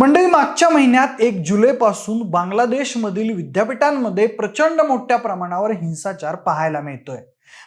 मंडळी मागच्या महिन्यात एक जुलैपासून बांगलादेशमधील विद्यापीठांमध्ये प्रचंड मोठ्या प्रमाणावर हिंसाचार पाहायला मिळतोय.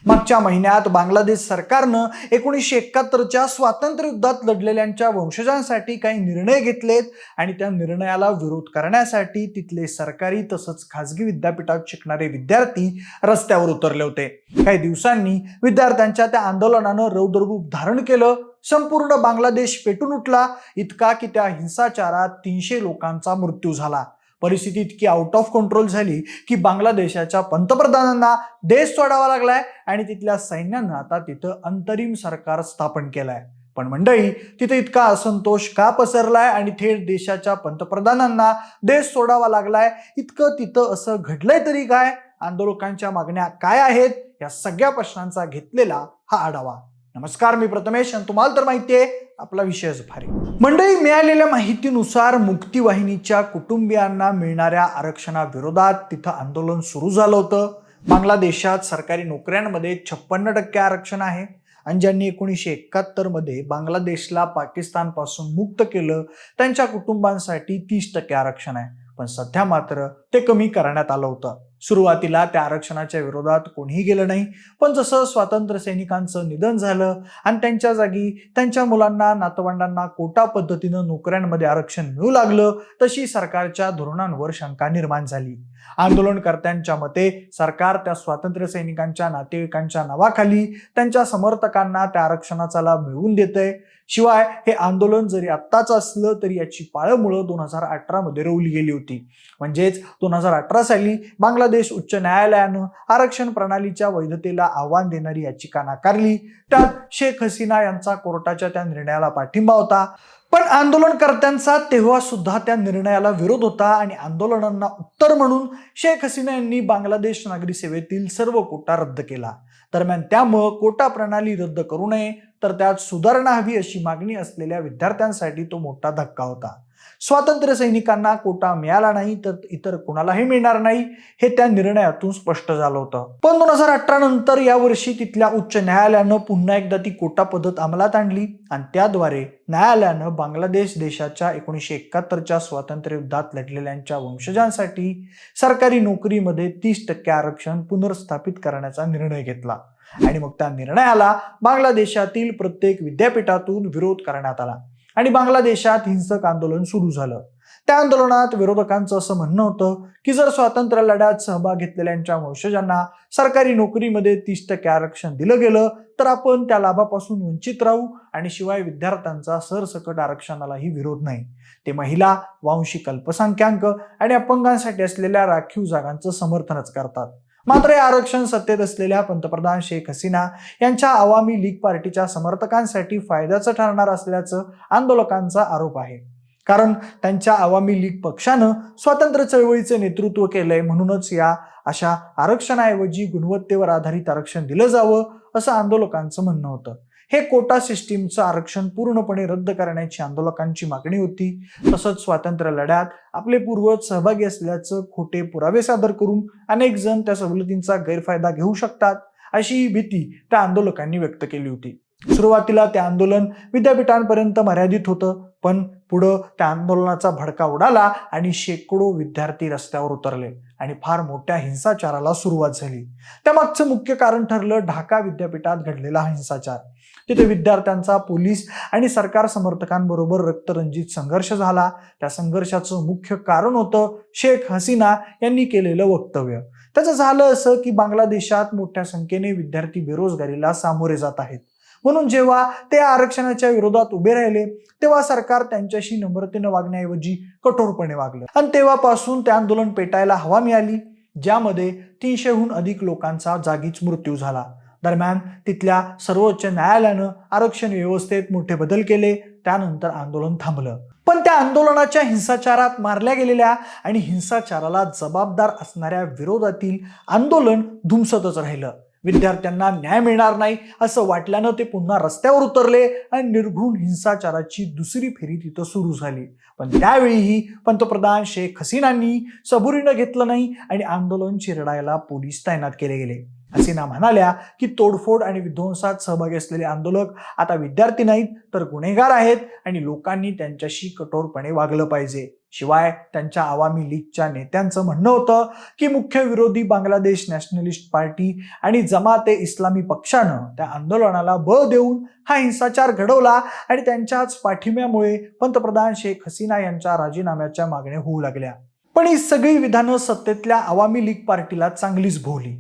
मागच्या महिन्यात बांगलादेश सरकारनं एकोणीसशे एकाहत्तरच्या स्वातंत्र्य युद्धात लढलेल्यांच्या वंशजांसाठी काही निर्णय घेतलेत आणि त्या निर्णयाला विरोध करण्यासाठी तिथले सरकारी तसंच खाजगी विद्यापीठात शिकणारे विद्यार्थी रस्त्यावर उतरले होते. काही दिवसांनी विद्यार्थ्यांच्या त्या आंदोलनानं रौद्ररूप धारण केलं. संपूर्ण बांगलादेश पेटून उठला. इतका की त्या हिंसाचारात तीनशे लोकांचा मृत्यू झाला. परिस्थिती इतकी आउट ऑफ कंट्रोल झाली की बांगलादेशाच्या पंतप्रधानांना देश सोडावा लागलाय आणि तिथल्या सैन्यानं आता तिथं अंतरिम सरकार स्थापन केलंय. पण मंडळी तिथे इतका असंतोष का पसरलाय आणि थेट देशाच्या पंतप्रधानांना देश सोडावा लागलाय? इतकं तिथं असं घडलंय तरी काय? आंदोलकांच्या मागण्या काय आहेत? या सगळ्या प्रश्नांचा घेतलेला हा आढावा. नमस्कार मी प्रथमेश आणि तुम्हाला तर माहिती आहे आपला विषयच भारी. मंडळी मिळालेल्या माहितीनुसार मुक्तीवाहिनीच्या कुटुंबियांना मिळणाऱ्या आरक्षणाविरोधात तिथं आंदोलन सुरू झालं होतं. बांगलादेशात सरकारी नोकऱ्यांमध्ये छप्पन्न टक्के आरक्षण आहे आणि ज्यांनी एकोणीसशे एकाहत्तरमध्ये बांगलादेशला पाकिस्तानपासून मुक्त केलं त्यांच्या कुटुंबांसाठी तीस टक्के आरक्षण आहे. पण सध्या मात्र ते कमी करण्यात आलं होतं. सुरुवातीला त्या आरक्षणाच्या विरोधात कोणीही गेलं नाही. पण जसं स्वातंत्र्य सैनिकांचं निधन झालं आणि त्यांच्या जागी त्यांच्या मुलांना नातवंडांना कोटा पद्धतीनं नोकऱ्यांमध्ये आरक्षण मिळू लागलं तशी सरकारच्या धोरणांवर शंका निर्माण झाली. आंदोलनकर्त्यांच्या मते सरकार त्या स्वातंत्र्य सैनिकांच्या नातेवाईकांच्या नावाखाली त्यांच्या समर्थकांना त्या आरक्षणाचा लाभ मिळवून देतंय. शिवाय हे आंदोलन जरी आत्ताच असलं तरी याची पाळंमुळं दोन हजार अठरा मध्ये रोवली गेली होती. म्हणजेच दोन हजार अठरा साली बांगलादेश उच्च न्यायालयानं आरक्षण प्रणालीच्या वैधतेला आव्हान देणारी याचिका नाकारली. त्यात शेख हसीना यांचा कोर्टाच्या त्या निर्णयाला पाठिंबा होता. पण आंदोलनकर्त्यांचा तेव्हा सुद्धा त्या निर्णयाला विरोध होता आणि आंदोलनांना उत्तर म्हणून शेख हसीना यांनी बांगलादेश नागरी सेवेतील सर्व कोटा रद्द केला. दरम्यान त्यामुळं कोटा प्रणाली रद्द करू नये तर त्यात सुधारणा हवी अशी मागणी असलेल्या विद्यार्थ्यांसाठी तो मोठा धक्का होता. स्वातंत्र्य सैनिकांना कोटा मिळाला नाही तर इतर कुणालाही मिळणार नाही हे त्या निर्णयातून स्पष्ट झालं होतं. पण दोन हजार अठरा नंतर यावर्षी तिथल्या उच्च न्यायालयानं पुन्हा एकदा ती कोटा पद्धत अंमलात आणली. आणि त्याद्वारे न्यायालयानं बांगलादेश देशाच्या एकोणीसशे एकाहत्तरच्या स्वातंत्र्य युद्धात लढलेल्यांच्या वंशजांसाठी सरकारी नोकरीमध्ये तीस टक्के आरक्षण पुनर्स्थापित करण्याचा निर्णय घेतला. आणि मग त्या निर्णयाला बांगलादेशातील प्रत्येक विद्यापीठातून विरोध करण्यात आला. आणि बांगलादेशात हिंसक आंदोलन सुरू झालं. त्या आंदोलनात विरोधकांचं असं म्हणणं होतं की जर स्वातंत्र्य लढ्यात सहभाग घेतलेल्यांच्या वंशजांना सरकारी नोकरीमध्ये तीस टक्के आरक्षण दिलं गेलं तर आपण त्या लाभापासून वंचित राहू आणि शिवाय विद्यार्थ्यांचा सरसकट आरक्षणालाही विरोध नाही. ते महिला वांशिक अल्पसंख्याक आणि अपंगांसाठी असलेल्या राखीव जागांचं समर्थनच करतात. मात्र हे आरक्षण सत्तेत असलेल्या पंतप्रधान शेख हसीना यांच्या आवामी लीग पार्टीच्या समर्थकांसाठी फायद्याचं ठरणार असल्याचं आंदोलकांचा आरोप आहे. कारण त्यांच्या आवामी लीग पक्षानं स्वातंत्र्य चळवळीचे नेतृत्व केलंय म्हणूनच या अशा आरक्षणाऐवजी गुणवत्तेवर आधारित आरक्षण दिलं जावं असं आंदोलकांचं म्हणणं होतं. हे कोटा सिस्टीमचं आरक्षण पूर्णपणे रद्द करण्याची आंदोलकांची मागणी होती. तसंच स्वातंत्र्य लढ्यात आपले पूर्वज सहभागी असल्याचं खोटे पुरावे सादर करून अनेक जण त्या सवलतींचा गैरफायदा घेऊ शकतात अशी भीती त्या आंदोलकांनी व्यक्त केली होती. सुरुवातीला ते आंदोलन विद्यापीठांपर्यंत मर्यादित होतं. पण पुढं त्या आंदोलनाचा भडका उडाला आणि शेकडो विद्यार्थी रस्त्यावर उतरले आणि फार मोठ्या हिंसाचाराला सुरुवात झाली. त्यामागचं मुख्य कारण ठरलं ढाका विद्यापीठात घडलेला हिंसाचार. तिथे विद्यार्थ्यांचा पोलीस आणि सरकार समर्थकांबरोबर रक्तरंजित संघर्ष झाला. त्या संघर्षाचं मुख्य कारण होतं शेख हसीना यांनी केलेलं वक्तव्य. त्याचं झालं असं की बांगलादेशात मोठ्या संख्येने विद्यार्थी बेरोजगारीला सामोरे जात आहेत. म्हणून जेव्हा ते आरक्षणाच्या विरोधात उभे राहिले तेव्हा सरकार त्यांच्याशी नम्रतेनं वागण्याऐवजी कठोरपणे वागलं. आणि तेव्हापासून ते आंदोलन पेटायला हवा मिळाली ज्यामध्ये तीनशेहून अधिक लोकांचा जागीच मृत्यू झाला. दरम्यान तिथल्या सर्वोच्च न्यायालयानं आरक्षण व्यवस्थेत मोठे बदल केले त्यानंतर आंदोलन थांबलं. पण त्या आंदोलनाच्या हिंसाचारात मारल्या गेलेल्या आणि हिंसाचाराला जबाबदार असणाऱ्या विरोधातील आंदोलन धुमसतच राहिलं. विद्यार्थ्यांना न्याय मिळणार नाही असं वाटल्यानं ते पुन्हा रस्त्यावर उतरले आणि निर्घृण हिंसाचाराची दुसरी फेरी तिथं सुरू झाली. पण त्यावेळीही पंतप्रधान शेख हसीनांनी सबुरीनं घेतलं नाही आणि आंदोलन चिरडायला पोलीस तैनात केले गेले. हसीना म्हणाल्या की तोडफोड आणि विध्वंसात सहभागी असलेले आंदोलक आता विद्यार्थी नाहीत तर गुन्हेगार आहेत आणि लोकांनी त्यांच्याशी कठोरपणे वागलं पाहिजे. शिवाय त्यांच्या आवामी लीगच्या नेत्यांचं म्हणणं होतं की मुख्य विरोधी बांगलादेश नॅशनलिस्ट पार्टी आणि जमाते इस्लामी पक्षानं त्या आंदोलनाला बळ देऊन हा हिंसाचार घडवला आणि त्यांच्याच पाठिंब्यामुळे पंतप्रधान शेख हसीना यांच्या राजीनाम्याच्या मागण्या होऊ लागल्या. पण ही सगळी विधानं सत्तेतल्या आवामी लीग पार्टीला चांगलीच भोवली.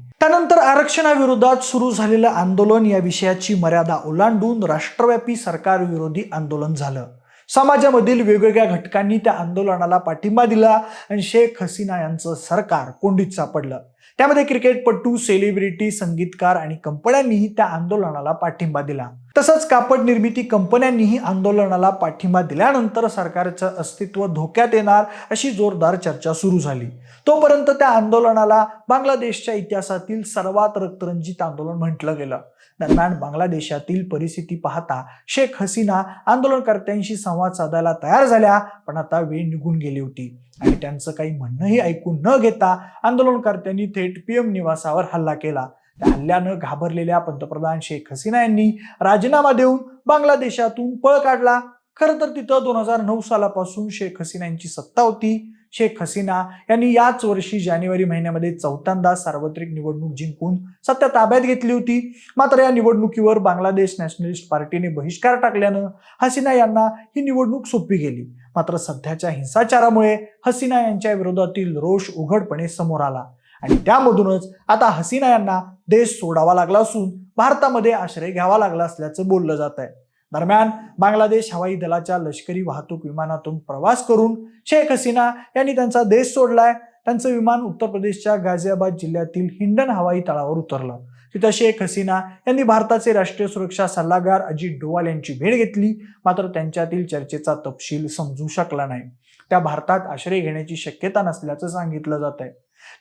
आरक्षणाविरोधात सुरू झालेलं आंदोलन या विषयाची मर्यादा ओलांडून राष्ट्रव्यापी सरकारविरोधी आंदोलन झालं. समाजामधील वेगवेगळ्या घटकांनी त्या आंदोलनाला पाठिंबा दिला आणि शेख हसीना यांचं सरकार कोंडीत सापडलं. त्यामध्ये क्रिकेटपटू सेलिब्रिटी संगीतकार आणि कंपन्यांनीही त्या आंदोलनाला पाठिंबा दिला. तसंच कापड निर्मिती कंपन्यांनीही आंदोलनाला पाठिंबा दिल्यानंतर सरकारचं अस्तित्व धोक्यात येणार अशी जोरदार चर्चा सुरू झाली. तोपर्यंत त्या आंदोलनाला बांगलादेशच्या इतिहासातील सर्वात रक्तरंजित आंदोलन म्हटलं गेलं. दरम्यान बांगलादेशातील परिस्थिती पाहता शेख हसीना आंदोलनकर्त्यांशी संवाद साधायला तयार झाल्या पण आता वेळ निघून गेली होती. आणि त्यांचं काही म्हणणंही ऐकून न घेता आंदोलनकर्त्यांनी थेट पीएम निवासावर हल्ला केला. त्या हल्ल्यानं घाबरलेल्या पंतप्रधान शेख हसीना यांनी राजीनामा देऊन बांगलादेशातून पळ काढला. खरं तर तिथं दोन हजार नऊ सालापासून शेख हसीना यांची सत्ता होती. शेख हसीना यांनी याच वर्षी जानेवारी महिन्यामध्ये चौथ्यांदा सार्वत्रिक निवडणूक जिंकून सत्ता ताब्यात घेतली होती. मात्र या निवडणुकीवर बांगलादेश नॅशनलिस्ट पार्टीने बहिष्कार टाकल्यानं हसीना यांना ही निवडणूक सोपी गेली. मात्र सध्याच्या हिंसाचारामुळे हसीना यांच्या विरोधातील रोष उघडपणे समोर आला. आणि त्यामधूनच आता हसीना यांना देश सोडावा लागला असून भारतामध्ये आश्रय घ्यावा लागला असल्याचं बोललं जात आहे. दरम्यान बांगलादेश हवाई दलाच्या लष्करी वाहतूक विमानातून प्रवास करून शेख हसीना यांनी त्यांचा देश सोडलाय. त्यांचं विमान उत्तर प्रदेशच्या गाझियाबाद जिल्ह्यातील हिंडन हवाई तळावर उतरलं. तिथं शेख हसीना यांनी भारताचे राष्ट्रीय सुरक्षा सल्लागार अजित डोवाल यांची भेट घेतली. मात्र त्यांच्यातील चर्चेचा तपशील समजू शकला नाही. त्या भारतात आश्रय घेण्याची शक्यता नसल्याचं सांगितलं जात आहे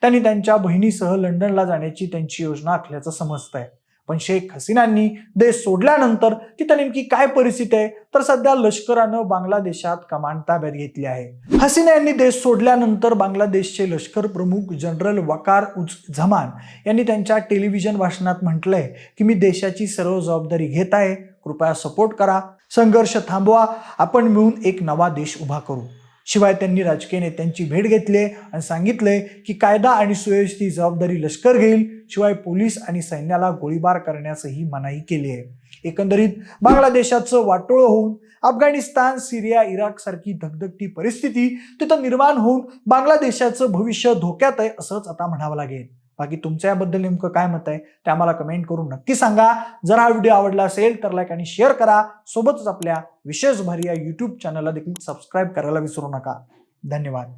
त्यांनी त्यांच्या बहिणीसह लंडनला जाण्याची त्यांची योजना आखल्याचं समजत आहे पण शेख हसीनांनी देश सोडल्यानंतर तिथं नेमकी काय परिस्थिती आहे? तर सध्या लष्करानं बांगलादेशात कमांड ताब्यात घेतली आहे. हसीना यांनी देश सोडल्यानंतर बांगलादेशचे लष्कर प्रमुख जनरल वकार उज झमान यांनी त्यांच्या टेलिव्हिजन भाषणात म्हटलंय की मी देशाची सर्व जबाबदारी घेत आहे. कृपया सपोर्ट करा. संघर्ष थांबवा. आपण मिळून एक नवा देश उभा करू. शिवाय त्यांनी राजकीय नेत्यांची भेट घेतली आणि सांगितलंय की कायदा आणि सुव्यवस्थेची जबाबदारी लष्कर घेईल शिवाय पोलीस आणि सैन्याला गोळीबार करण्यासही मनाई केली आहे. एकंदरीत बांगलादेशाचं वाटोळं होऊन अफगाणिस्तान सिरिया इराक सारखी धगधगती परिस्थिती तिथं निर्माण होऊन बांगलादेशाचं भविष्य धोक्यात आहे असंच आता म्हणावं लागेल. बाकी तुमच्या याबद्दल नेमकं काय मत आहे ते आम्हाला कमेंट करून नक्की सांगा. जर हा व्हिडिओ आवडला असेल तर लाईक आणि शेअर करा. सोबतच आपल्या विशेष भारी या युट्यूब चॅनलला देखील सबस्क्राईब करायला विसरू नका. धन्यवाद.